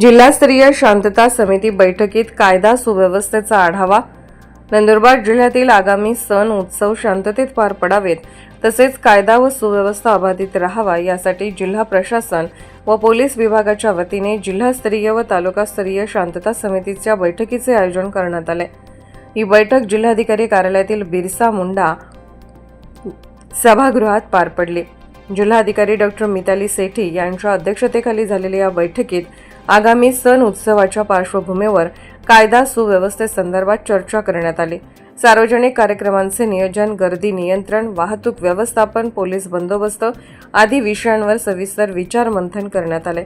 जिल्हास्तरीय शांतता समिती बैठकीत कायदा सुव्यवस्थेचा आढावा. नंदुरबार जिल्ह्यातील आगामी सण उत्सव शांततेत पार पडावेत तसेच कायदा व सुव्यवस्था अबाधित राहावा यासाठी जिल्हा प्रशासन व पोलीस विभागाच्या वतीने जिल्हास्तरीय व तालुकास्तरीय शांतता समितीच्या बैठकीचे आयोजन करण्यात आले. ही बैठक जिल्हाधिकारी कार्यालयातील बिरसा मुंडा सभागृहात पार पडली. जिल्हाधिकारी डॉक्टर मिताली सेठी यांच्या अध्यक्षतेखाली झालेल्या या बैठकीत आगामी सण उत्सवाच्या पार्श्वभूमीवर कायदा सुव्यवस्थेसंदर्भात चर्चा करण्यात आली. सार्वजनिक कार्यक्रमांचे नियोजन गर्दी नियंत्रण वाहतूक व्यवस्थापन पोलीस बंदोबस्त आदी विषयांवर सविस्तर विचारमंथन करण्यात आले.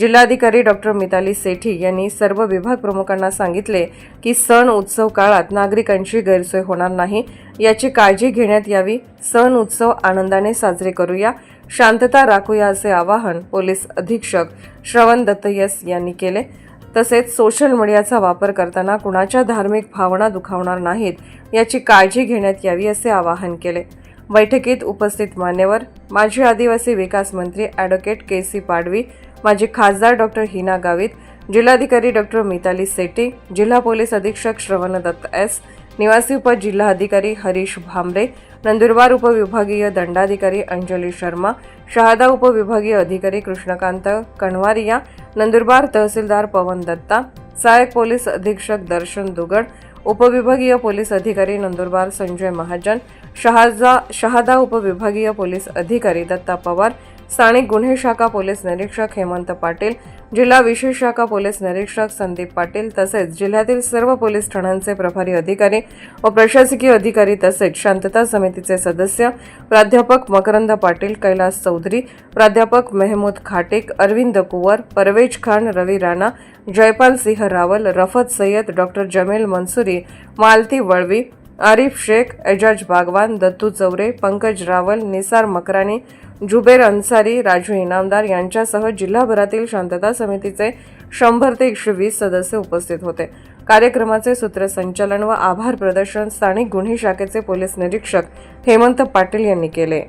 जिल्हाधिकारी डॉक्टर मिताली सेठी यांनी सर्व विभाग प्रमुखांना सांगितले की सण उत्सव काळात नागरिकांची गैरसोय होणार नाही. याची काळजी घेण्यात यावी. सण उत्सव आनंदाने साजरे करूया. शांतता राखूया असे आवाहन पोलीस अधीक्षक श्रवण दत्तयस यांनी केले. तसेच सोशल मीडियाचा वापर करताना कुणाच्या धार्मिक भावना दुखावणार नाहीत याची काळजी घेण्यात यावी असे आवाहन केले. बैठकीत उपस्थित मान्यवर माजी आदिवासी विकास मंत्री ॲडव्होकेट के सी पाडवी माजी खासदार डॉक्टर हिना गावित जिल्हाधिकारी डॉक्टर मिताली सेटी जिल्हा पोलीस अधीक्षक श्रवण दत्त एस निवासी उपजिल्हा अधिकारी हरीश भांबरे नंदुरबार उपविभागीय दंडाधिकारी अंजली शर्मा शहादा उपविभागीय अधिकारी कृष्णकांत कणवारिया नंदुरबार तहसीलदार पवन दत्ता सहाय्यक पोलीस अधीक्षक दर्शन दुगड उपविभागीय पोलीस अधिकारी नंदुरबार संजय महाजन शहाजा शहादा उपविभागीय पोलीस अधिकारी दत्ता पवार स्थानिक गुन्हे शाखा पोलीस निरीक्षक हेमंत पाटील जिल्हा विशेष शाखा पोलीस निरीक्षक संदीप पाटील तसेच जिल्ह्यातील सर्व पोलीस ठाण्यांचे प्रभारी अधिकारी व प्रशासकीय अधिकारी तसेच शांतता समितीचे सदस्य प्राध्यापक मकरंद पाटील कैलास चौधरी प्राध्यापक मेहमूद खाटेक अरविंद कुवर परवेज खान रवी राणा जयपाल सिंह रावल रफत सय्यद डॉक्टर जमील मनसुरी मालती वळवी आरिफ शेख एजाज बागवान दत्तू चौरे पंकज रावल निसार मकरानी जुबेर अन्सारी राजू इनामदार यांच्यासह जिल्हाभरातील शांतता समितीचे शंभर ते एकशे वीस सदस्य उपस्थित होते. कार्यक्रमाचे सूत्रसंचालन व आभार प्रदर्शन स्थानिक गुन्हे शाखेचे पोलीस निरीक्षक हेमंत पाटील यांनी केले.